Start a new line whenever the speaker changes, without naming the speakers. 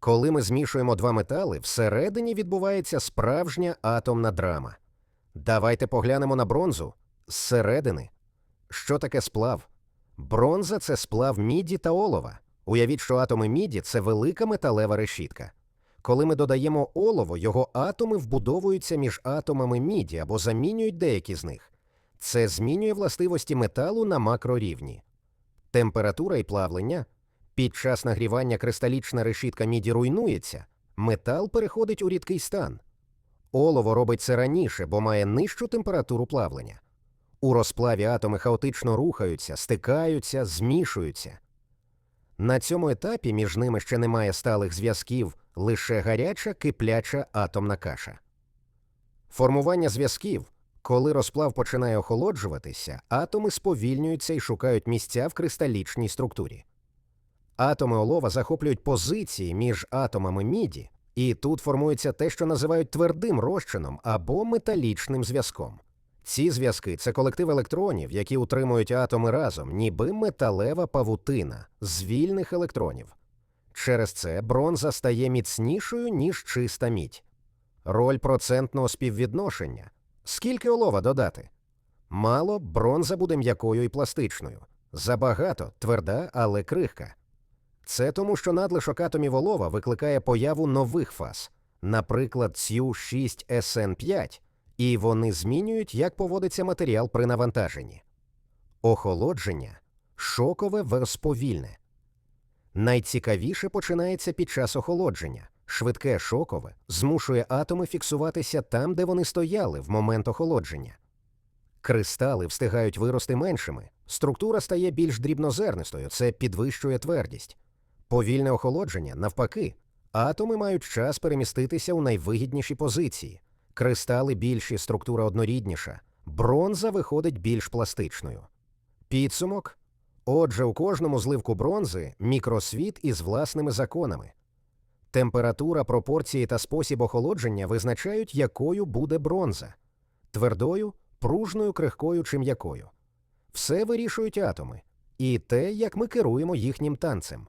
Коли ми змішуємо два метали, всередині відбувається справжня атомна драма. Давайте поглянемо на бронзу зсередини. Що таке сплав? Бронза це сплав міді та олова. Уявіть, що атоми міді це велика металева решітка. Коли ми додаємо олово, його атоми вбудовуються між атомами міді або замінюють деякі з них. Це змінює властивості металу на макрорівні. Температура і плавлення. Під час нагрівання кристалічна решітка міді руйнується, метал переходить у рідкий стан. Олово робить це раніше, бо має нижчу температуру плавлення. У розплаві атоми хаотично рухаються, стикаються, змішуються. На цьому етапі між ними ще немає сталих зв'язків, лише гаряча кипляча атомна каша. Формування зв'язків коли розплав починає охолоджуватися, атоми сповільнюються і шукають місця в кристалічній структурі. Атоми олова захоплюють позиції між атомами міді, і тут формується те, що називають твердим розчином або металічним зв'язком. Ці зв'язки це колектив електронів, які утримують атоми разом, ніби металева павутина з вільних електронів. Через це бронза стає міцнішою, ніж чиста мідь. Роль процентного співвідношення. Скільки олова додати? Мало бронза буде м'якою і пластичною. Забагато тверда, але крихка. Це тому, що надлишок атомів олова викликає появу нових фаз, наприклад, СЮ6СН5, і вони змінюють, як поводиться матеріал при навантаженні. Охолодження шокове верс повільне. Найцікавіше починається під час охолодження. Швидке шокове змушує атоми фіксуватися там, де вони стояли в момент охолодження. Кристали встигають вирости меншими, структура стає більш дрібнозернистою, це підвищує твердість. Повільне охолодження, навпаки, атоми мають час переміститися у найвигідніші позиції. Кристали більші, структура однорідніша, бронза виходить більш пластичною. Підсумок отже, у кожному зливку бронзи мікросвіт із власними законами. Температура, пропорції та спосіб охолодження визначають, якою буде бронза твердою, пружною, крихкою чи м'якою. Все вирішують атоми, і те, як ми керуємо їхнім танцем.